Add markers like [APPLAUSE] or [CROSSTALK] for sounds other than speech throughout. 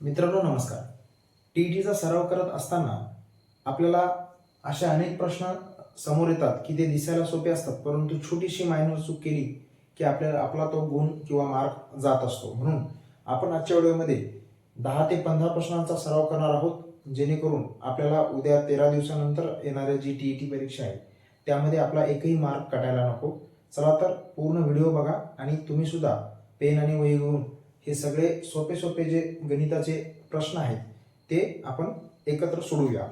मित्रांनो नमस्कार. T E टीचा सराव करत असताना आपल्याला असे अनेक प्रश्न समोर येतात की ते दिसायला सोपे असतात परंतु छोटीशी मायनर चूक केली की आपल्याला आपला तो गुण किंवा मार्क जात असतो. म्हणून आपण आजच्या व्हिडिओमध्ये दहा ते पंधरा प्रश्नांचा सराव करणार आहोत जेणेकरून आपल्याला उद्या तेरा दिवसानंतर येणाऱ्या जी टी ई टी परीक्षा आहे त्यामध्ये आपला एकही मार्क कटायला नको. चला तर पूर्ण व्हिडिओ बघा आणि तुम्ही सुद्धा पेन आणि वही घेऊन हे सगळे सोपे सोपे जे गणिताचे प्रश्न आहेत ते आपण एकत्र सोडूया.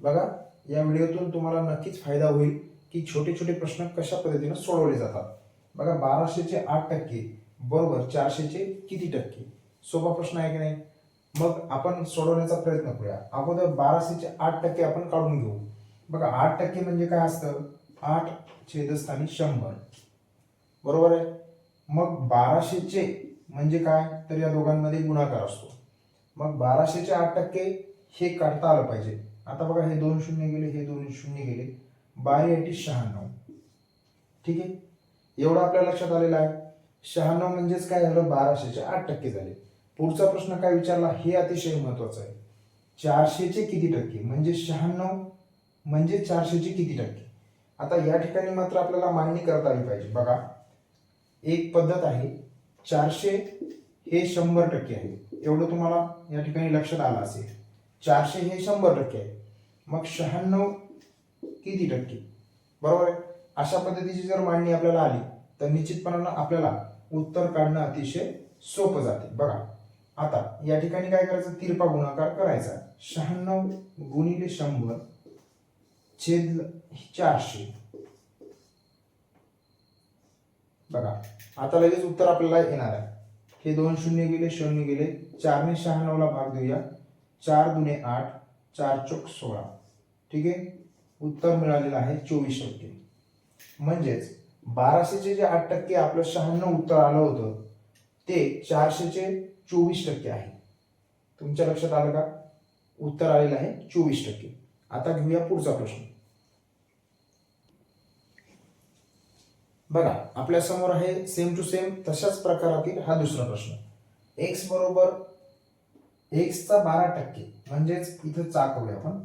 बघा या व्हिडिओतून तुम्हाला नक्कीच फायदा होईल की छोटे छोटे प्रश्न कशा पद्धतीनं सोडवले जातात. बघा बाराशेचे आठ टक्के बरोबर चारशेचे किती टक्के? सोपा प्रश्न आहे की नाही? मग आपण सोडवण्याचा प्रयत्न करूया. अगोदर बाराशेचे आठ टक्के आपण काढून घेऊ. बघा आठ टक्के म्हणजे काय असतं? आठ छेदस्थानी शंभर. बरोबर आहे? मग बाराशेचे म्हणजे काय? तर या दोघांमध्ये गुणाकार असतो. मग बाराशेचे आठ टक्के हे काढता आलं पाहिजे. आता बघा हे दोन शून्य गेले हे दोन शून्य गेले. बारा अटी शहाण्णव. ठीक आहे? एवढं आपल्या लक्षात आलेलं आहे. शहाण्णव म्हणजेच काय झालं? बाराशेचे आठ टक्के झाले. पुढचा प्रश्न काय विचारला? हे अतिशय महत्वाचं आहे. चारशेचे किती टक्के? म्हणजे शहाण्णव म्हणजे चारशेचे किती टक्के? आता या ठिकाणी मात्र आपल्याला मांडणी करता आली पाहिजे. बघा एक पद्धत आहे. चारशे हे शंभर टक्के आहे. एवढं तुम्हाला या ठिकाणी लक्षात आलं असेल. चारशे हे शंभर टक्के आहे. मग शहाण्णव किती टक्के? बरोबर आहे? अशा पद्धतीची जर मांडणी आपल्याला आली तर निश्चितपणानं आपल्याला उत्तर काढणं अतिशय सोपं जाते. बघा आता या ठिकाणी काय करायचं? तिरपा गुणाकार करायचा. शहाण्णव गुणिले शंभर छेद चारशे. बघा आता लगेच उत्तर आपल्याला येणार आहे. हे दोन शून्य गेले शून्य गेले. चारने शहाण्णवला भाग देऊया. चार दुने आठ चार चोक सोळा. ठीक आहे? उत्तर मिळालेलं आहे चोवीस टक्के. म्हणजेच बाराशेचे जे आठ टक्के आपलं शहाण्णव उत्तर आलं होतं ते चारशेचे चोवीस टक्के आहे. तुमच्या लक्षात आलं का? उत्तर आलेलं आहे चोवीस टक्के. आता घेऊया पुढचा प्रश्न. बघा आपल्यासमोर आहे सेम टू सेम तशाच प्रकारातील हा दुसरा प्रश्न. एक्स बरोबर एक्सचा बारा टक्के म्हणजेच इथं चाकवूया आपण.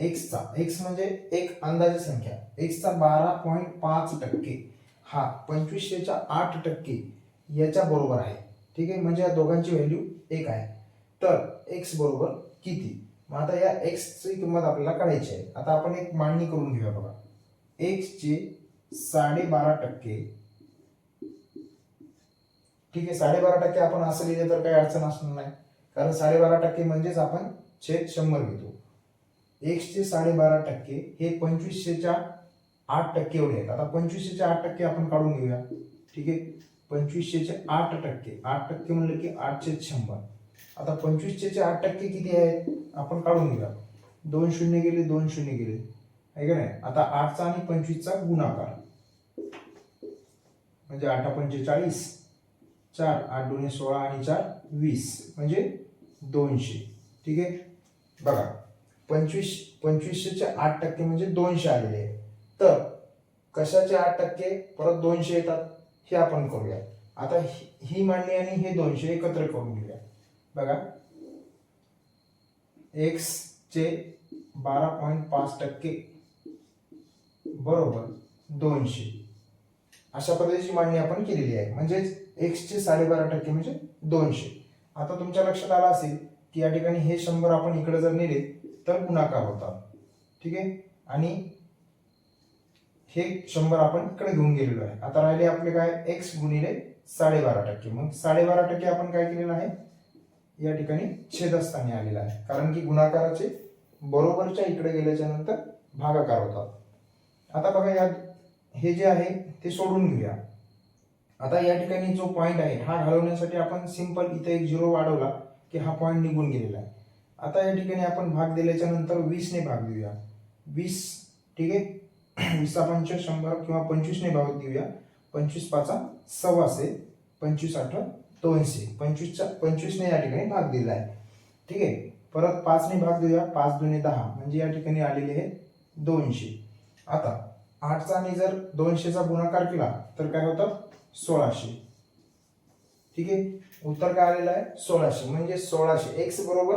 एक्सचा एक्स म्हणजे एक अंदाजे संख्या. एक्सचा बारा पॉईंट पाच टक्के. हा पंचवीसशेच्या आठ टक्के याच्या बरोबर आहे. ठीक आहे? म्हणजे या दोघांची व्हॅल्यू एक आहे. तर एक्स बरोबर किती? मग आता या एक्सची किंमत आपल्याला काढायची आहे. आता आपण एक मांडणी करून घेऊया बघा. एक्सचे साडेबारा टक्के. ठीक आहे साडेबारा टक्के आपण असं लिहिले तर काही अडचण असणार नाही. कारण साडेबारा टक्के म्हणजेच आपण छेद शंभर घेतो. एक्सचे साडेबारा टक्के हे पंचवीसशेच्या आठ टक्के एवढे आहेत. आता पंचवीसशेच्या आठ टक्के आपण काढून घेऊया. ठीक आहे? पंचवीसशेचे आठ टक्के. आठ टक्के म्हणलं की आठ छेद शंभर. आता पंचवीसशेचे आठ टक्के किती आहेत? आपण काढून घेऊया. दोन शून्य गेले दोन शून्य गेले. आहे का नाही? आता आठचा आणि पंचवीसचा गुणाकार. म्हणजे आठ पंचेचाळीस चार आठ दोन्ही सोळा आणि चार वीस म्हणजे दोनशे. ठीक आहे? बघा पंचवीस पंचवीसशेचे आठ टक्के म्हणजे दोनशे आलेले आहे. तर कशाचे आठ टक्के? परत दोनशे येतात हे आपण करूया. आता ही ही मांडणी आणि हे दोनशे एकत्र करून घेऊया. बघा एक्सचे बारा पॉईंट पाच टक्के बरोबर दोनशे. अशा पद्धतीची मांडणी आपण केलेली आहे. म्हणजेच एक्सचे साडेबारा टक्के म्हणजे दोनशे. आता तुमच्या लक्षात आलं असेल की या ठिकाणी हे शंभर आपण इकडे जर नेले तर गुणाकार होतात. ठीक आहे? आणि हे शंभर आपण इकडे घेऊन गेलेलो आहे. आता राहिले आपले काय? एक्स गुणिले साडेबारा टक्के. मग साडेबारा टक्के आपण काय केलेलं आहे? या ठिकाणी छेदस्थानी आलेला आहे. कारण की गुणाकाराचे बरोबरच्या इकडे गेल्याच्यानंतर भागाकार होतात. आता बघा या हे जे आहे ते सोडून घेऊया. आता या ठिकाणी जो पॉईंट आहे हा घालवण्यासाठी आपण सिंपल इथे एक झिरो वाढवला की हा पॉईंट निघून गेलेला आहे. आता या ठिकाणी आपण भाग दिल्याच्या नंतर वीसने भाग देऊया. वीस ठीक आहे? [CLEARS THROAT] वीसचा पंच शंभर किंवा पंचवीसने भाग देऊया. पंचवीस पाचा सव्वाशे पंचवीस आठ दोनशे. पंचवीसच्या पंचवीसने या ठिकाणी भाग दिला आहे. ठीक आहे? परत पाचने भाग देऊया. पाच दोन्ही दहा म्हणजे या ठिकाणी आलेले आहे दोनशे. आता आठचा आणि जर दोनशेचा गुणाकार केला तर काय होतं? सोळाशे. ठीक आहे? उत्तर काय आलेलं आहे? सोळाशे. म्हणजे सोळाशे. एक्स बरोबर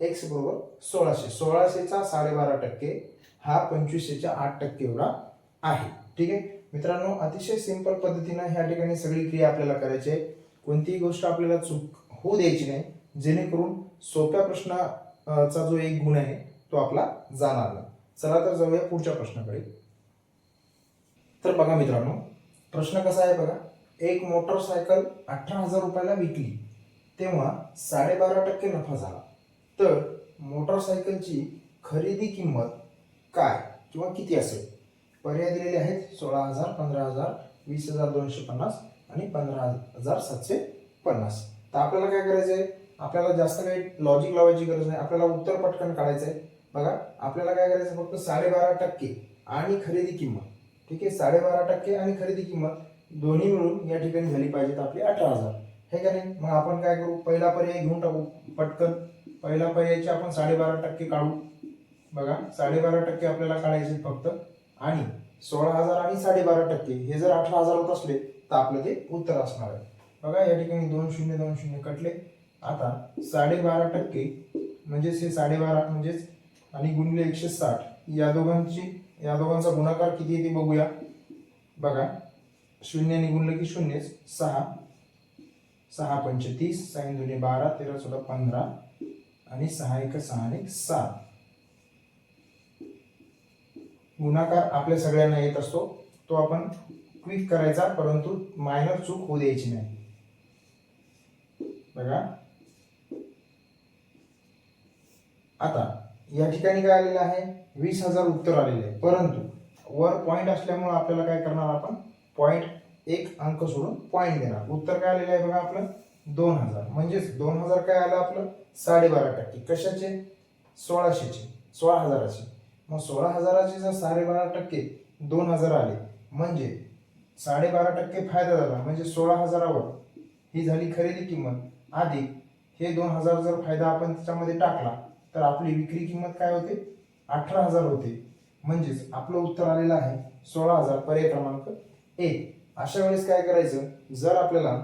एक्स बरोबर सोळाशे. सोळाशेचा साडेबारा टक्के हा पंचवीसशेच्या आठ टक्के एवढा आहे. ठीक आहे? मित्रांनो अतिशय सिंपल पद्धतीनं ह्या ठिकाणी सगळी क्रिया आपल्याला करायची आहे. कोणतीही गोष्ट आपल्याला चूक होऊ द्यायची नाही. जेणेकरून सोप्या प्रश्नाचा जो एक गुण आहे तो आपला जाणार नाही. चला तर जाऊया पुढच्या प्रश्नाकडे. तर बघा मित्रांनो प्रश्न कसा आहे बघा एक मोटरसायकल अठरा हजार रुपयाला विकली तेव्हा साडेबारा टक्के नफा झाला. तर मोटरसायकलची खरेदी किंमत काय किंवा किती असेल? पर्याय दिलेले आहेत सोळा हजार पंधरा हजार वीस हजार दोनशे पन्नास आणि पंधरा हजार सातशे पन्नास. तर आपल्याला काय करायचं आहे? आपल्याला जास्त काही लॉजिक लावायची गरज नाही. आपल्याला उत्तर पटकन काढायचं आहे. बघा आपल्याला काय करायचं फक्त साडेबारा टक्के आणि खरेदी किंमत. ठीक आहे? साडेबारा टक्के आणि खरेदी किंमत दोन्ही मिळून या ठिकाणी झाली पाहिजेत आपली अठरा हजार. हे का नाही? मग आपण काय करू? पहिला पर्याय घेऊन टाकू. पटकन. पहिला पर्यायचे आपण साडेबारा टक्के काढू. बघा साडेबारा टक्के आपल्याला काढायचे फक्त. आणि सोळा हजार आणि साडेबारा टक्के हे जर अठरा हजार होत असले तर आपलं ते उत्तर असणार आहे. बघा या ठिकाणी दोन शून्य दोन शून्य कटले. आता साडेबारा टक्के म्हणजेच हे साडेबारा म्हणजेच आणि गुणले एकशे साठ या दोघांची या दोघांचा गुणाकार किती येते बघूया. बघा. शून्य निघून की शून्यच. सहा. सहा पंचतीस साईन दोन्ही बारा तेरा चौदा पंधरा. आणि सहा एक सहा आणि एक सात. गुणाकार आपल्या सगळ्यांना येत असतो. तो आपण क्विक करायचा परंतु मायनर चूक होऊ द्यायची नाही. बघा. आता या ठिकाणी काय आलेलं आहे? वीस हजार उत्तर आलेले आहे परंतु वर पॉईंट असल्यामुळं आपल्याला काय करणार आपण? पॉईंट एक अंक सोडून पॉईंट देणार. उत्तर काय आलेलं आहे बघा आपलं? दोन हजार. म्हणजेच दोन हजार काय आलं आपलं? साडेबारा टक्के. कशाचे? सोळाशेचे. सोळा हजाराचे. मग सोळा हजाराचे जर साडेबारा टक्के दोन हजार आले म्हणजे साडेबारा टक्के फायदा झाला. म्हणजे सोळा हजारावर ही झाली खरेदी किंमत. अधिक हे दोन हजार जर फायदा आपण त्याच्यामध्ये टाकला तर आपली विक्री किंमत काय होते? अठरा हजार होते. म्हणजेच आपलं उत्तर आलेलं आहे सोळा हजार पर्याय क्रमांक एक. अशा वेळेस काय करायचं? जर आपल्याला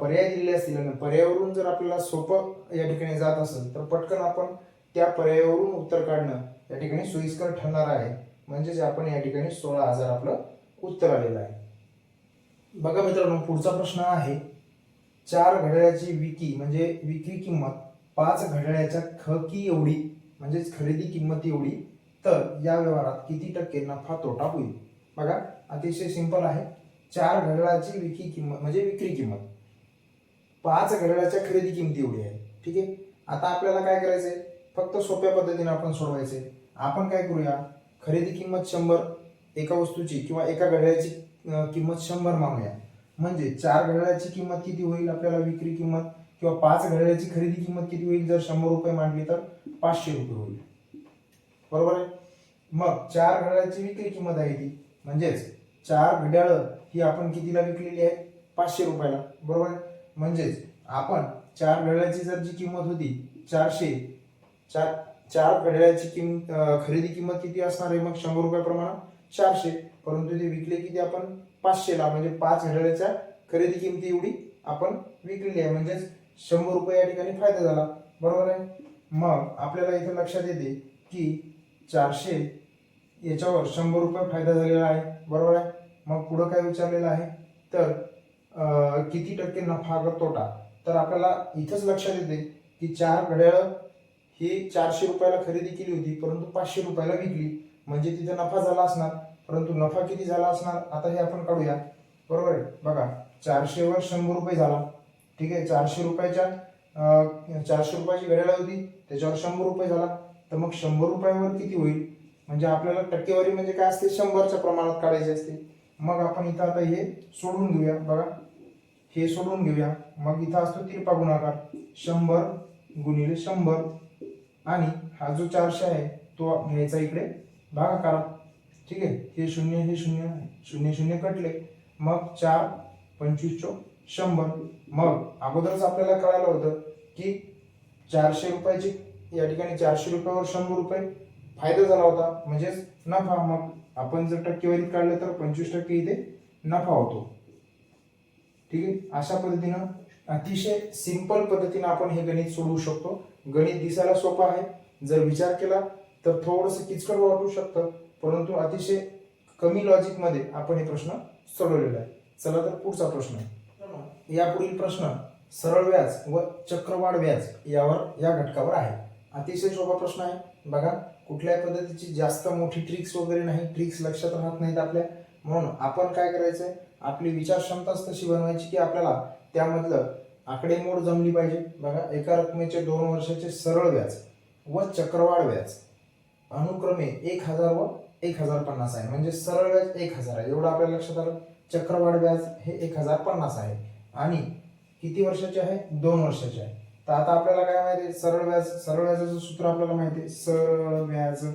पर्याय दिलेले असतील आणि पर्यायावरून जर आपल्याला सोपं या ठिकाणी जात असेल तर पटकन आपण त्या पर्यायावरून उत्तर काढणं या ठिकाणी सोयीस्कर ठरणार आहे. म्हणजेच आपण या ठिकाणी सोळा हजार आपलं उत्तर आलेलं आहे. बघा मित्रांनो पुढचा प्रश्न आहे चार घड्याळाची विकी म्हणजे विक्री किंमत पाच घड्याळाच्या खकी एवढी? म्हणजेच खरेदी किंमत एवढी तर या व्यवहारात किती टक्के नफा तोटा होईल? बघा अतिशय सिंपल आहे. चार घड्याळाची विक्री किंमत म्हणजे विक्री किंमत. पाच घड्याळाच्या खरेदी किंमती एवढी आहे. ठीक आहे? आता आपल्याला काय करायचंय? फक्त सोप्या पद्धतीने आपण सोडवायचे आपण काय करूया? खरेदी किंमत शंभर एका वस्तूची किंवा एका घड्याळाची किंमत शंभर मानूया म्हणजे चार घड्याळाची किंमत किती होईल आपल्याला? विक्री किंमत किंवा पाच घड्याळाची खरेदी किंमत किती होईल? जर शंभर रुपये मांडली तर पाचशे रुपये होईल. बरोबर आहे? मग चार घड्याळाची विक्री किंमत आहे ती. म्हणजेच चार घड्याळ ही आपण कितीला विकलेली आहे? पाचशे रुपयाला. बरोबर आहे? म्हणजेच आपण चार घड्याळाची जर जी किंमत होती चारशे चार चार घड्याळाची किंमत खरेदी किंमत किती असणार आहे? मग शंभर रुपयाप्रमाणे चारशे. परंतु ते विकले किती आपण? पाचशेला. म्हणजे पाच घड्याळाच्या खरेदी किमती एवढी आपण विकलेली आहे. म्हणजेच शंभर रुपये या ठिकाणी फायदा झाला. बरोबर आहे? मग आपल्याला इथं लक्षात येते की चारशे याच्यावर शंभर रुपये फायदा झालेला आहे. बरोबर आहे? मग पुढं काय विचारलेलं आहे? तर किती टक्के नफा का तोटा? तर आपल्याला इथंच लक्षात येते की चार घड्याळ ही चारशे रुपयाला खरेदी केली होती परंतु पाचशे रुपयाला विकली. म्हणजे तिथे नफा झाला असणार. परंतु नफा किती झाला असणार? आता हे आपण काढूया. बरोबर आहे? बघा चारशेवर शंभर रुपये झाला. ठीक आहे? चारशे रुपयाच्या चारशे रुपयाची घड्याळ होती. त्याच्यावर शंभर रुपये झाला. तर मग शंभर रुपयावर किती होईल? म्हणजे आपल्याला टक्केवारी म्हणजे काय असते? शंभरच्या प्रमाणात काढायची असते. मग आपण इथं आता हे सोडून घेऊया बघा. हे सोडून घेऊया. मग इथं असतो तिरपा गुणाकार. शंभर गुणिले शंभर. आणि हा जो चारशे आहे तो घ्यायचा इकडे. भागाकारात ठीक आहे? हे शून्य हे शून्य शून्य शून्य कटले. मग चार पंचवीस चौक शंभर. मग अगोदरच आपल्याला कळालं होतं की चारशे रुपयाची या ठिकाणी चारशे रुपयावर शंभर रुपये फायदा झाला होता. म्हणजेच नफा. मग आपण जर टक्केवारीत काढलं तर पंचवीस टक्के इथे नफा होतो. ठीक आहे? अशा पद्धतीनं अतिशय सिंपल पद्धतीनं आपण हे गणित सोडवू शकतो. गणित दिसायला सोपं आहे. जर विचार केला तर थोडंसं किचकट वाटू शकतं. परंतु अतिशय कमी लॉजिकमध्ये आपण हे प्रश्न सोडवलेला आहे. चला तर पुढचा प्रश्न. आहे यापुढील प्रश्न सरळ व्याज व चक्रवाढ व्याज यावर या घटकावर आहे. अतिशय सोपा प्रश्न आहे. बघा कुठल्याही पद्धतीची जास्त मोठी ट्रिक्स वगैरे नाही. ट्रिक्स लक्षात राहत नाहीत आपल्या. म्हणून आपण काय करायचं आहे आपली विचार क्षमताच तशी बनवायची की आपल्याला त्यामधलं आकडेमोड जमली पाहिजे. बघा एका रकमेचे दोन वर्षाचे सरळ व्याज व चक्रवाढ व्याज. अनुक्रमे एक हजार व एक हजार पन्नास आहे. म्हणजे सरळ व्याज एक हजार आहे. एवढं आपल्या लक्षात आलं? चक्रवाढ व्याज हे एक हजार पन्नास आहे. आणि किती वर्षाचे आहे? दोन वर्षाचे आहे. तर आता आपल्याला काय माहिती आहे? सरळ व्याज सरळ व्याजाचं सूत्र आपल्याला माहिती आहे. सरळ व्याज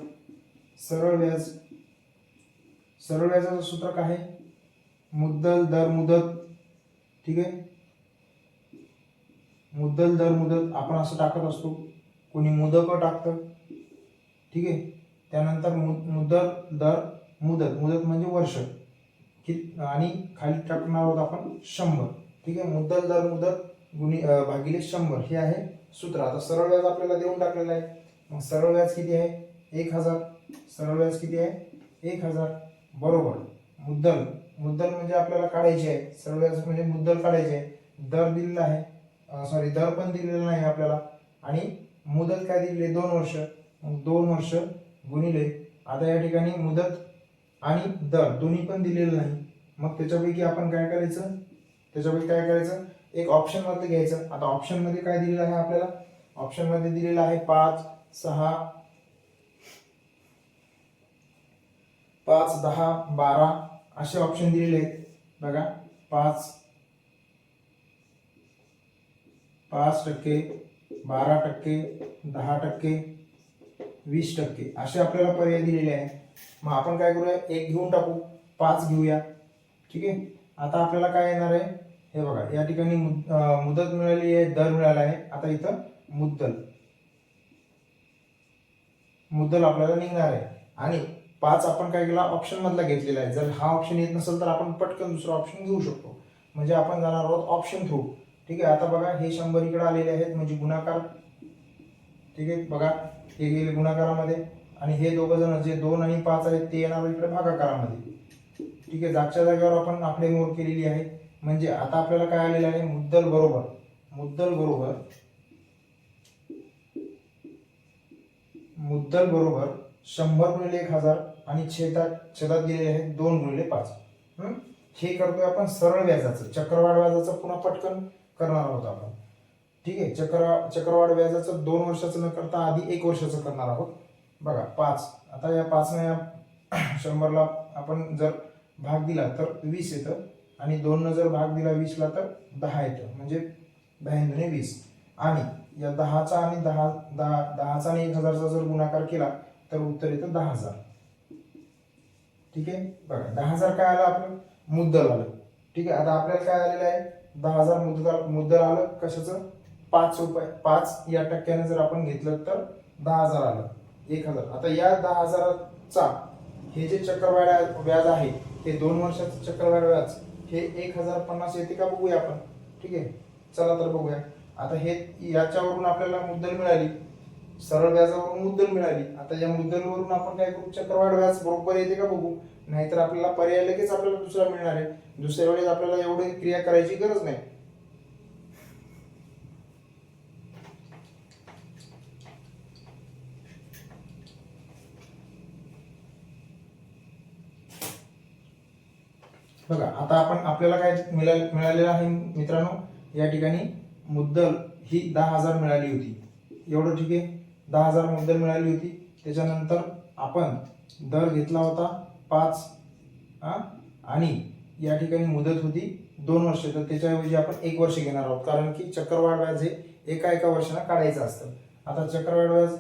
सरळ व्याज सरळ व्याजाचं सूत्र काय आहे? मुद्दल दर मुदत. ठीक आहे? मुद्दल दर मुदत आपण असं टाकत असतो. कोणी मुदक टाकतं. ठीक आहे? त्यानंतर मु मुद्दल दर मुदत. मुदत म्हणजे वर्ष. कि आणि खाली टाकणार आहोत आपण शंभर. ठीक आहे? मुद्दल दर मुदत गुणी भागिले शंभर. हे आहे सूत्र. आता सरळ व्याज आपल्याला देऊन टाकलेलं आहे. मग सरळ व्याज किती आहे? एक हजार. सरळ व्याज किती आहे? एक हजार. बरोबर. मुद्दल. मुद्दल म्हणजे आपल्याला काढायची आहे. सरळ व्याज म्हणजे मुद्दल काढायचे आहे. दर दिलेला आहे. सॉरी दर पण दिलेला नाही आपल्याला. आणि मुदत काय दिलेली आहे? दोन वर्ष. मग दोन वर्ष गुणिले आता या ठिकाणी मुदत आणि दर दोन्ही पण दिलेलं नाही. मग त्याच्यापैकी आपण काय करायचं? त्याच्यापैकी काय करायचं? एक ऑप्शन घ्यायचं. आता ऑप्शनमध्ये काय दिलेलं आहे आपल्याला? ऑप्शनमध्ये दिलेलं आहे पाच सहा पाच दहा बारा असे ऑप्शन दिलेले आहेत. बघा पाच पाच टक्के बारा टक्के दहा टक्के वीस टक्के असे आपल्याला पर्याय दिलेले आहे मग आपण काय करूया? एक घेऊन टाकू. पाच घेऊया. ठीक आहे? आता आपल्याला काय येणार आहे? हे बघा या ठिकाणी मुद- मुदत मिळाली आहे दर मिळाला आहे. आता इथं मुद्दल. मुद्दल आपल्याला निघणार आहे. आणि पाच आपण काय केला ऑप्शन मधला घेतलेला आहे. जर हा ऑप्शन येत नसेल तर आपण पटकन दुसरा ऑप्शन घेऊ शकतो. म्हणजे आपण जाणार आहोत ऑप्शन थ्रू ठीक आहे आता बघा हे शंभर इकडे आलेले आहेत. म्हणजे गुणाकार. ठीक आहे बघा हे गेले गुणाकारामध्ये. आणि हे दोघं जण जे दोन आणि पाच आहेत ते येणार इकडे भागाकारामध्ये. ठीक आहे जागच्या जागेवर आपण आकडेमोड केलेली आहे. म्हणजे आता आपल्याला काय आलेलं आहे? मुद्दल बरोबर. मुद्दल बरोबर. मुद्दल बरोबर शंभर गुणिले एक हजार आणि छेदात छेदात गेलेले आहेत दोन गुणिले पाच. हे? करतोय आपण सरळ व्याजाचं. चक्रवाढ व्याजाचं पुन्हा पटकन करणार आहोत आपण. ठीक आहे? चक्र चक्रवाढ व्याजाचं दोन वर्षाचं न करता आधी एक वर्षाचं करणार आहोत. बघा पाच. आता या पाचनं या [CLEARS THROAT] शंभरला आपण जर भाग दिला तर वीस येतं. आणि दोननं जर भाग दिला वीसला तर दहा येतं. म्हणजे दहा वीस. आणि या दहाचा आणि दहा दहा दहाचा आणि एक हजारचा जर गुणाकार केला तर उत्तर येतं दहा हजार. ठीक आहे? बघा दहा हजार काय आलं आपलं? मुद्दल आलं. ठीक आहे? आता आपल्याला काय आलेलं आहे? दहा हजार मुद्दल मुद्दल आलं. कशाचं? पाच रुपये. पाच या टक्क्याने जर आपण घेतलं तर दहा हजार आलं. एक हजार. आता या दहा हजाराचा हे जे चक्रवाढ व्याज आहे ते दोन वर्षाचं चक्रवाढ व्याज हे एक हजार पन्नास येते का बघूया आपण. ठीक आहे? चला तर बघूया. आता हे याच्यावरून आपल्याला मुद्दल मिळाली. सरळ व्याजावरून मुद्दल मिळाली. आता या मुद्दलवरून आपण काय करू? चक्रवाढ व्याज बरोबर येते का बघू? नाहीतर आपल्याला पर्याय लगेच आपल्याला दुसरा मिळणार आहे. दुसऱ्या वेळेस आपल्याला एवढी क्रिया करायची गरज नाही. बघा आता आपण आपल्याला काय मिळालेलं आहे मित्रांनो? या ठिकाणी मुद्दल ही दहा हजार मिळाली होती. एवढं ठीक आहे? दहा हजार मुद्दल मिळाली होती. त्याच्यानंतर आपण दर घेतला होता पाच हा आणि या ठिकाणी मुदत होती दोन वर्ष. तर त्याच्याऐवजी आपण एक वर्ष घेणार आहोत. कारण की चक्रवाढ व्याज हे एका एका वर्षाला काढायचं असतं. आता चक्रवाढ व्याज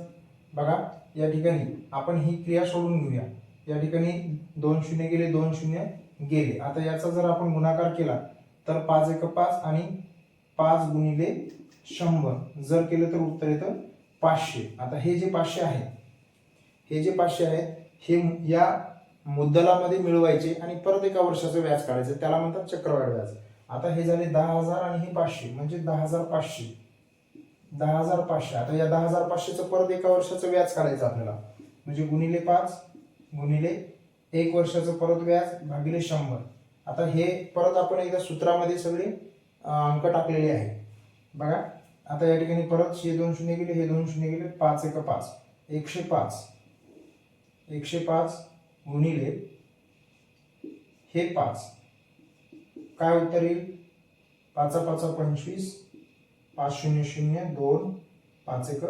बघा या ठिकाणी आपण ही क्रिया सोडून घेऊया. या ठिकाणी दोन शून्य गेले दोन शून्य गेले. आता याचा जर आपण गुणाकार केला तर पाच एक पाच आणि पाच गुणिले शंभर. जर केलं तर उत्तर येतं पाचशे. आता हे जे पाचशे आहे हे जे पाचशे आहे हे या मुद्दलामध्ये मिळवायचे आणि परत एका वर्षाचं व्याज काढायचं. त्याला म्हणतात चक्रवाढ व्याज. आता हे झाले दहा हजार आणि हे पाचशे. म्हणजे दहा हजार पाचशे. दहा हजार पाचशे. आता या दहा हजार पाचशेचं परत एका वर्षाचं व्याज काढायचं आपल्याला. म्हणजे गुणिले पाच गुणिले एक वर्षाचं परत व्याज भागिले शंभर. आता हे परत आपण एकदा सूत्रामध्ये सगळे अंक टाकलेले आहे बघा आता या ठिकाणी परत हे दोन शून्य गेले हे दोन शून्य गेले पाच एक पाच. एकशे पाच. एकशे पाच गुणिले हे पाच. काय उत्तर येईल? पाचा पाचा पंचवीस पाच शून्य शून्य दोन पाच एक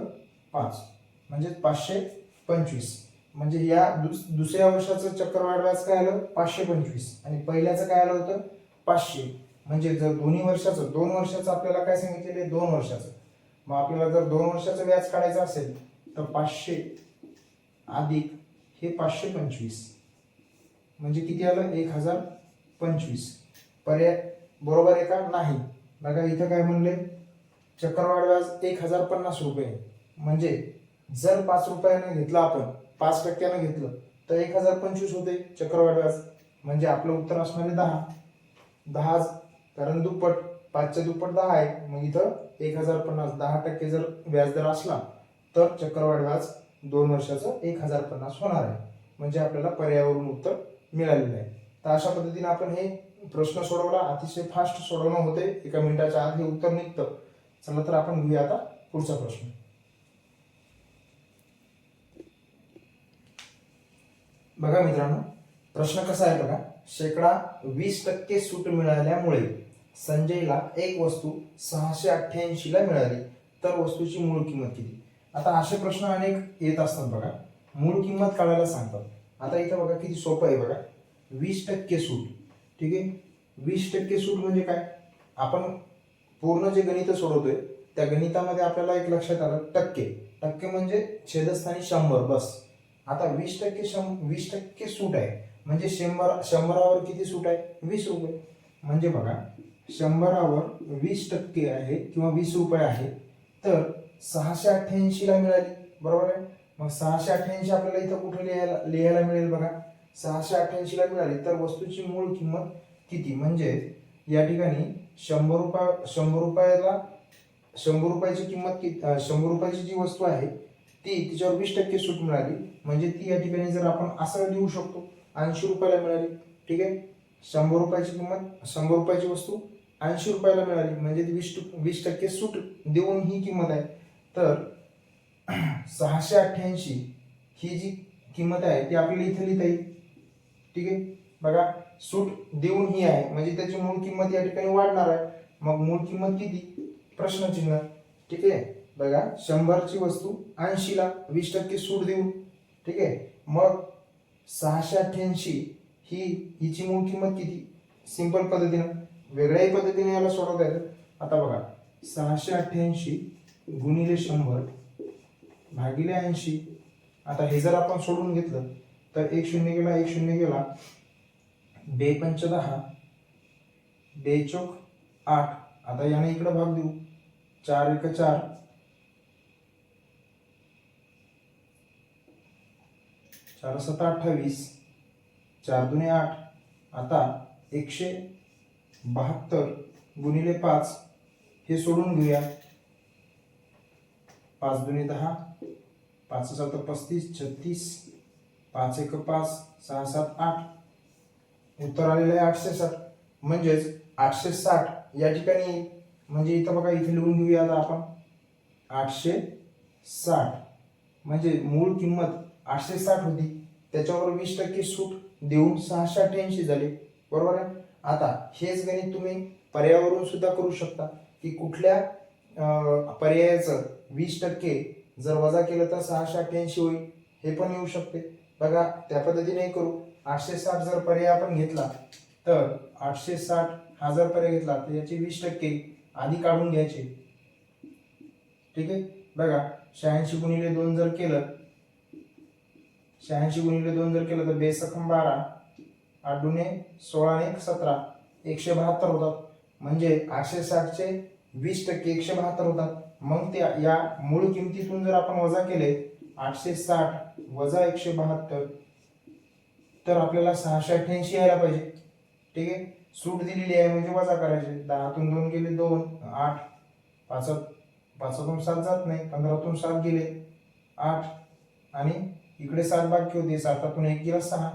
पाच. म्हणजे पाचशे पंचवीस. म्हणजे या दुस दुसऱ्या वर्षाचं चक्रवाढ व्याज काय आलं? पाचशे पंचवीस. आणि पहिल्याचं काय आलं होतं? पाचशे. म्हणजे जर दोन्ही वर्षाचं दोन वर्षाचं आपल्याला काय सांगितलेलं आहे? दोन वर्षाचं. मग आपल्याला जर दोन वर्षाचं व्याज काढायचं असेल तर पाचशे अधिक हे पाचशे पंचवीस. म्हणजे किती आलं? एक हजार पंचवीस. पर्याय बरोबर आहे का? नाही. बघा इथं काय म्हणले? चक्रवाढ व्याज एक हजार पन्नास रुपये. म्हणजे जर पाच रुपयानं घेतलं आपण पाच टक्क्यानं घेतलं. तर एक हजार पंचवीस होते चक्रवाढ व्याज म्हणजे आपलं उत्तर असणार आहे दहा दहाच कारण दुप्पट पाचच्या दुप्पट दहा आहे. मग इथं एक हजार पन्नास दहा टक्के जर व्याजदर असला तर चक्रवाढ व्याज दोन वर्षाचं एक हजार पन्नास होणार आहे. म्हणजे आपल्याला पर्यावरून उत्तर मिळालेलं आहे. तर अशा पद्धतीने आपण हे प्रश्न सोडवला. अतिशय फास्ट सोडवणं होते. एका मिनिटाच्या आत हे उत्तर निघतं. चला तर आपण घेऊया आता पुढचा प्रश्न. बघा मित्रांनो प्रश्न कसा आहे बघा. शेकडा वीस टक्के सूट मिळाल्यामुळे संजयला एक वस्तू सहाशे अठ्ठ्याऐंशीला मिळाली. तर वस्तूची मूळ किंमत किती? आता असे प्रश्न अनेक येत असतात बघा. मूळ किंमत काढायला सांगतात. आता इथं बघा किती सोपं आहे बघा. वीस टक्के सूट. ठीक आहे? वीस टक्के सूट म्हणजे काय? आपण पूर्ण जे गणित सोडवतोय त्या गणितामध्ये आपल्याला एक लक्षात आलं टक्के. टक्के म्हणजे छेदस्थानी शंभर बस. आता वीस टक्के शं वीस टक्के सूट आहे. म्हणजे शंभर शंभरावर किती सूट आहे? वीस रुपये. म्हणजे बघा शंभरावर वीस टक्के आहे किंवा वीस रुपये आहे तर सहाशे अठ्ठ्याऐंशीला मिळाली. बरोबर आहे? मग सहाशे अठ्ठ्याऐंशी आपल्याला इथं कुठे लिहायला लिहायला मिळेल बघा? सहाशे अठ्ठ्याऐंशीला मिळाली तर वस्तूची मूळ किंमत किती? म्हणजे या ठिकाणी शंभर रुपया शंभर रुपयाला शंभर रुपयाची किंमत किती शंभर रुपयाची जी वस्तू आहे ती तिच्यावर वीस टक्के सूट मिळाली. म्हणजे ती या ठिकाणी जर आपण असं लिहू शकतो ऐंशी रुपयाला मिळाली ठीक आहे? शंभर रुपयाची किंमत शंभर रुपयाची वस्तू ऐंशी रुपयाला मिळाली म्हणजे ती वीस वीस टक्के सूट देऊन ही किंमत आहे. तर [CLEARS THROAT] सहाशे अठ्ठ्याऐंशी ही जी किंमत आहे ती आपल्याला इथे लिहिता येईल. ठीक आहे? बघा सूट देऊन ही आहे म्हणजे त्याची मूळ किंमत या ठिकाणी वाढणार आहे. मग मूळ किंमत किती? प्रश्नचिन्ह ठीक आहे? बघा शंभरची वस्तू ऐंशीला वीस टक्के सूट देऊन ठीक आहे? मग सहाशे अठ्ठ्याऐंशी ही हिची मूळ किंमत किती? सिंपल पद्धतीनं वेगळ्याही पद्धतीने याला सोडवता येतं. आता बघा सहाशे अठ्ठ्याऐंशी गुणिले शंभर भागिले ऐंशी. आता हे जर आपण सोडून घेतलं तर एक शून्य गेला एक शून्य गेला बे पंच दहा बे चौक आठ. आता याने इकडं भाग देऊ. चार एक चार चार सत अठ्ठावीस चार दुने आठ आता एकशे बहात्तर गुणिले पाच हे सोडून घेऊया. पाच दुने दहा पाच सात पस्तीस छत्तीस पाच एक पाच सहा सात आठ. उत्तर आलेलं आहे आठशे साठ. म्हणजेच आठशे साठ या ठिकाणी म्हणजे इथं बघा इथे लिहून घेऊया आता आपण. आठशे साठ. म्हणजे मूळ किंमत आठशे साठ होती. त्याच्यावर वीस टक्के सूट देऊन सहाशे अठ्ठ्याऐंशी झाले. बरोबर आहे? आता हेच गणित तुम्ही पर्यावरून सुद्धा करू शकता. की कुठल्या पर्यायाचं वीस टक्के जर वजा केलं तर सहाशे अठ्ठ्याऐंशी होईल. हे पण येऊ शकते. बघा त्या पद्धतीने करू. आठशे साठ जर पर्याय आपण घेतला तर आठशे साठ हा जर पर्याय घेतला तर याचे वीस टक्के आधी काढून घ्यायचे. ठीक आहे? बघा शहाऐंशी गुणिले दोन जर केलं शहाऐंशी गुणिले दोन जर केलं तर बेसखम बारा. आठ दुने सोळा एक सतरा. एकशे बहात्तर होतात. म्हणजे आठशे साठचे वीस टक्के एकशे बहात्तर होतात. मग त्या या मूळ किमतीतून जर आपण वजा केले आठशे साठ वजा एकशे बहात्तर तर आपल्याला सहाशे अठ्ठ्याऐंशी यायला पाहिजे. ठीक आहे? सूट दिलेली आहे म्हणजे वजा करायचे. दहातून दोन गेले दोन आठ. पाच पाचातून सात जात नाही. पंधरातून सात गेले आठ. आणि इकडे सात बाकी होते सातातून एक गेला सहा.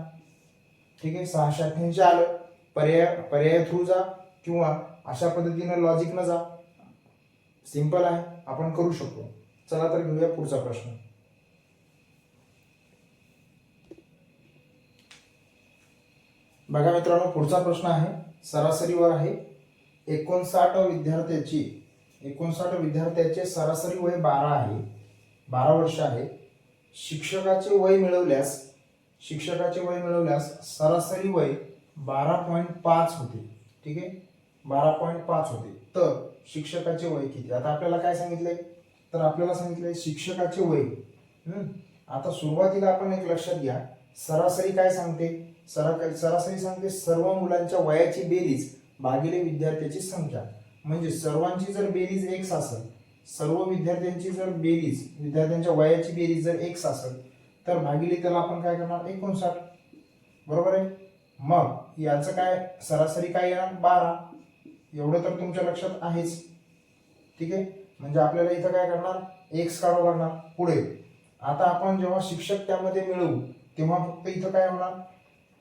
ठीक आहे? सहाशे अठ्ठ्याऐंशी आलं. पर्याय पर्याय थ्रू जा किंवा अशा पद्धतीनं लॉजिकनं जा. सिंपल आहे. आपण करू शकतो. चला तर घेऊया पुढचा प्रश्न. बघा मित्रांनो पुढचा प्रश्न आहे. सरासरीवर आहे. एकोणसाठ विद्यार्थ्याची एकोणसाठ विद्यार्थ्याचे सरासरी वय बारा आहे. बारा वर्ष आहे. शिक्षकाचे वय मिळवल्यास शिक्षकाचे वय मिळवल्यास सरासरी वय बारा पॉईंट पाच होते. ठीक आहे? बारा पॉईंट पाच होते. तर शिक्षकाचे वय किती? आता आपल्याला काय सांगितलंय? तर आपल्याला सांगितलंय शिक्षकाचे वय. आता सुरुवातीला आपण एक लक्षात घ्या. सरासरी काय सांगते? सरा सरासरी सांगते सर्व मुलांच्या वयाची बेरीज भागिले विद्यार्थ्याची संख्या. म्हणजे सर्वांची जर बेरीज एक्स असेल सर्व विद्यार्थ्यांची जर बेरीज विद्यार्थ्यांच्या वयाची बेरीज जर एक्स असेल तर भागिले त्याला आपण काय करणार? एकोणसाठ. बरोबर आहे? मग याचं काय? सरासरी काय येणार? बारा. एवढं तर तुमच्या लक्षात आहेच. ठीक आहे? म्हणजे आपल्याला इथं काय करणार? एक्स काढावं लागणार. पुढे. आता आपण जेव्हा शिक्षक त्यामध्ये मिळवू तेव्हा फक्त इथं काय होणार?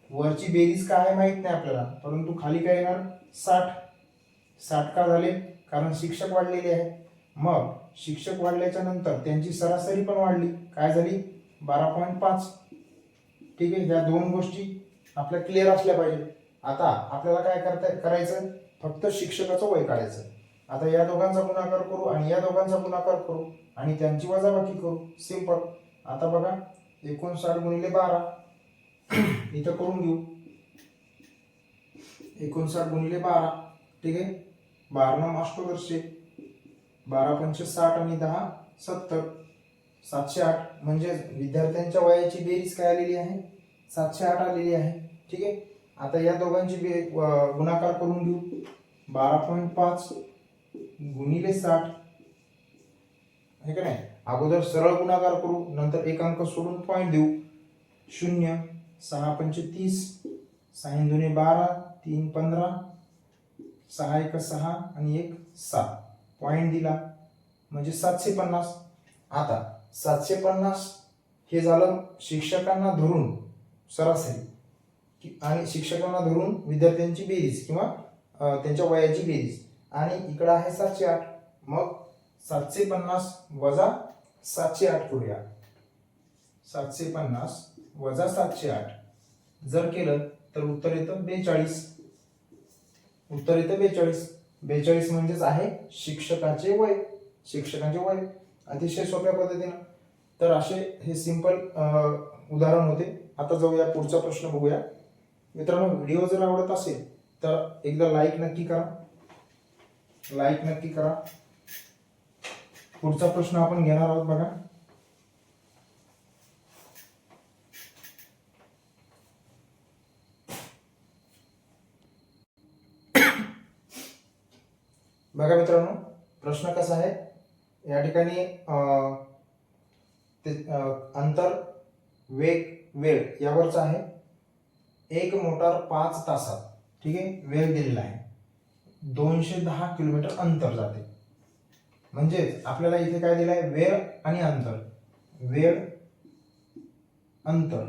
वरची बेरीज काय आहे माहीत नाही आपल्याला परंतु खाली काय येणार? साठ. साठ का झाले? कारण शिक्षक वाढलेले आहे मग शिक्षक वाढल्याच्या नंतर त्यांची सरासरी पण वाढली. काय झाली? बारा पॉईंट पाच. ठीक आहे? ह्या दोन गोष्टी आपल्या क्लिअर असल्या पाहिजे आता आपल्याला काय करता करायचं? फक्त शिक्षकाचं वय काढायचं. आता या दोघांचा गुणाकार करू आणि या दोघांचा गुणाकार करू आणि त्यांची वजाबाकी करू. सिंपल आता बघा. एकोणसाठ गुणिले बारा. [CLEARS THROAT] इथं करून घेऊ. एकोणसाठ गुणिले बारा. ठीक आहे? बारा मास्टर वर्षे. बारा पंचे साठ आणि दहा सत्तर सातशे आठ. म्हणजे विद्यार्थ्यांच्या वयाची बेरीज काय आलेली आहे? सातशे आठ आलेली आहे. ठीक आहे? आता या दोघांची बे गुणाकार करून घेऊ. बारा पॉईंट पाच गुणिले साठ. हे का नाही? अगोदर सरळ गुणाकार करू नंतर एक अंक सोडून पॉईंट देऊ. शून्य सहा पंचे तीस सहा दोन्ही बारा तीन पंधरा सहा एक सहा आणि एक सात. पॉईंट दिला. म्हणजे सातशे पन्नास. आता सातशे पन्नास हे झालं शिक्षकांना धरून सरासरी. आणि शिक्षकांना धरून विद्यार्थ्यांची बेरीज किंवा त्यांच्या वयाची बेरीज. आणि इकडं आहे सातशे आठ. मग सातशे पन्नास वजा सातशे आठ करूया. सातशे पन्नास वजा सातशे आठ. जर केलं तर उत्तर येतं बेचाळीस. उत्तर येतं बेचाळीस. बेचाळीस म्हणजेच आहे शिक्षकाचे वय. शिक्षकांचे वय. अतिशय सोप्या पद्धतीनं. तर असे हे सिंपल उदाहरण होते. आता जाऊया पुढचा प्रश्न बघूया. मित्रांनो व्हिडिओ जर आवडत असेल तर एकदा लाईक नक्की करा. लाईक नक्की करा. पुढचा प्रश्न आपण घेणार आहोत बघा. बघा मित्रांनो प्रश्न कसा आहे? या ठिकाणी ते अंतर वेग वेळ यावरचा आहे. एक मोटार पाच तासात ठीक आहे? वेळ दिलेला आहे. दोनशे दहा किलोमीटर अंतर जाते. म्हणजेच आपल्याला इथे काय दिलं आहे? वेळ आणि अंतर. वेळ अंतर.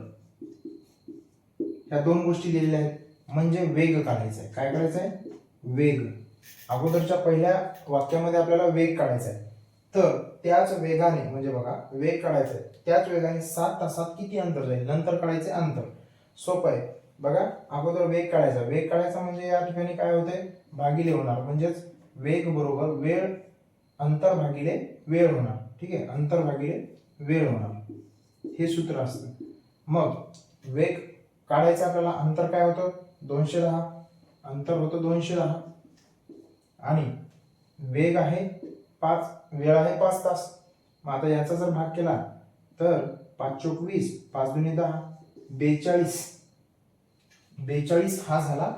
ह्या दोन गोष्टी दिलेल्या आहेत. म्हणजे वेग काढायचा आहे. काय करायचं आहे? वेग. अगोदरच्या पहिल्या वाक्यामध्ये आपल्याला वेग काढायचा आहे तर त्याच वेगाने म्हणजे बघा वेग काढायचा आहे त्याच वेगाने सात तासात किती अंतर जाईल? नंतर काढायचे अंतर. सोपं आहे. बघा अगोदर वेग काढायचा. वेग काढायचा म्हणजे या ठिकाणी काय होते भागिले होणार. म्हणजेच वेग बरोबर वेळ अंतर भागिले वेळ होणार. ठीक आहे? अंतर भागिले वेळ होणार. हे सूत्र असतं. मग वेग काढायचं आपल्याला अंतर काय होतं? दोनशे दहा. अंतर होतं दोनशे दहा. आणि वेग आहे पाच वेळ आहे पाच तास. मग आता याचा जर भाग केला तर पाच चोक वीस पाच दुनी दहा बेचाळीस. बेचाळीस हा झाला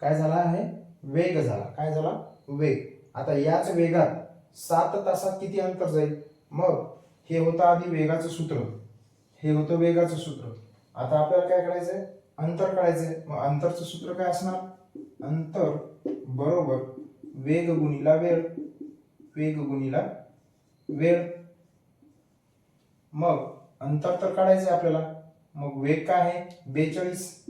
काय झाला आहे? वेग झाला. काय झाला? वेग. आता याच वेगात सात तासात किती अंतर जाईल? मग हे होतं आधी वेगाचं सूत्र. हे होतं वेगाचं सूत्र. आता आपल्याला काय करायचंय? अंतर काढायचंय. मग अंतरचं सूत्र काय असणार? अंतर बरोबर वेग गुणिला वेळ. वेग गुणिला वेळ. मग अंतर तर काढायचं आहे आपल्याला. मग वेग काय आहे? बेचाळीस.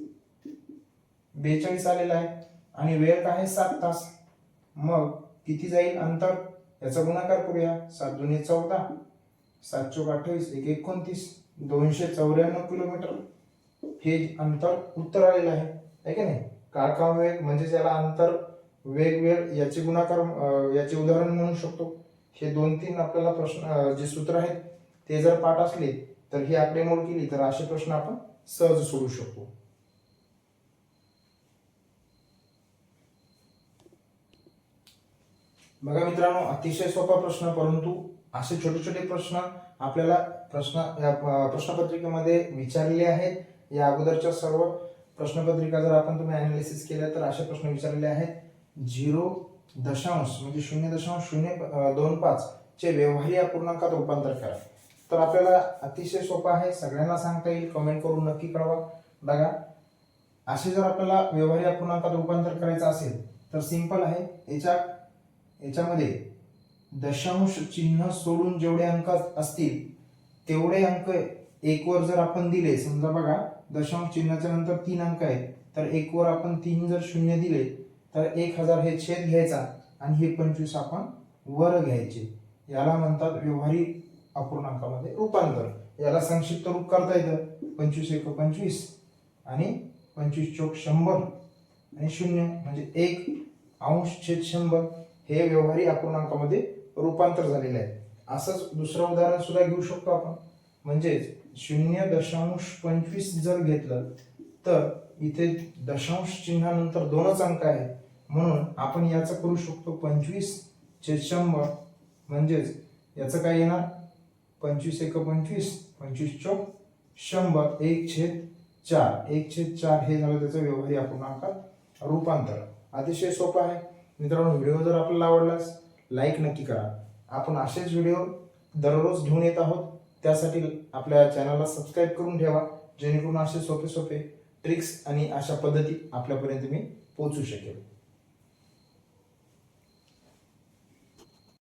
बेचाळीस आलेला आहे. आणि वेळ काय आहे? सात तास. मग किती जाईल अंतर? याचा गुणाकार करूया. सात दुने चौदा. सात चौक अठ्ठावीस. एक एकोणतीस. दोनशे चौऱ्याण्णव किलोमीटर. हे अंतर उत्तर आलेलं आहे. आहे की नाही? काळका वेग म्हणजे ज्याला अंतर वेगवेळ याचे गुणाकार याचे उदाहरण म्हणू शकतो. हे दोन तीन आपल्याला प्रश्न जे सूत्र आहेत ते जर पाठ असले तर ही आकडेमोड केली तर असे प्रश्न आपण सहज सोडू शकतो. बघा मित्रांनो अतिशय सोपा प्रश्न परंतु असे छोटे छोटे प्रश्न आपल्याला प्रश्न या प्रश्नपत्रिकेमध्ये विचारले आहेत. या अगोदरच्या सर्व प्रश्नपत्रिका जर आपण तुम्ही अनालिसिस केल्या तर असे प्रश्न विचारलेले आहेत. झिरो दशांश म्हणजे शून्य दशांश शून्य दोन पाच चे व्यवहारी अपूर्णांकात रूपांतर करा. तर आपल्याला अतिशय सोपं आहे सगळ्यांना सांगता येईल कमेंट करून नक्की कळवा. बघा असे जर आपल्याला व्यवहारी अपूर्णांकात रूपांतर करायचं असेल तर सिंपल आहे. याच्या याच्यामध्ये दशांश चिन्ह सोडून जेवढे अंक असतील तेवढे अंक एक वर जर आपण दिले समजा बघा दशांश चिन्हाच्या नंतर तीन अंक आहेत तर एक वर आपण तीन जर शून्य दिले तर एक हजार हे छेद घ्यायचा आणि हे पंचवीस आपण वर घ्यायचे. याला म्हणतात व्यवहारी अपूर्णांकामध्ये रूपांतर. याला संक्षिप्त रूप करता येतं. पंचवीस एक पंचवीस आणि पंचवीस चौक शंभर आणि शून्य म्हणजे एक अंश छेद शंभर हे व्यवहारी अपूर्णांकामध्ये रूपांतर झालेलं आहे. असंच दुसरं उदाहरण सुद्धा घेऊ शकतो आपण. म्हणजेच शून्य दशांश पंचवीस जर घेतलं तर इथे दशांश चिन्हानंतर दोनच अंक आहेत. म्हणून आपण याचं करू शकतो पंचवीस छेद शंभर. म्हणजेच याचं काय येणार? पंचवीस एक पंचवीस पंचवीस चौक शंभर एक छेद चार. एक छेद चार हे झालं त्याचं व्यवहारी अपूर्णांकात रूपांतर. अतिशय सोपं आहे. मित्रांनो व्हिडिओ जर आपल्याला आवडलास लाईक नक्की करा. आपण असेच व्हिडिओ दररोज घेऊन येत आहोत. त्यासाठी आपल्या चॅनलला सबस्क्राईब करून ठेवा. जेणेकरून असे सोपे सोपे ट्रिक्स आणि अशा पद्धती आपल्यापर्यंत मी पोहोचू शकेल.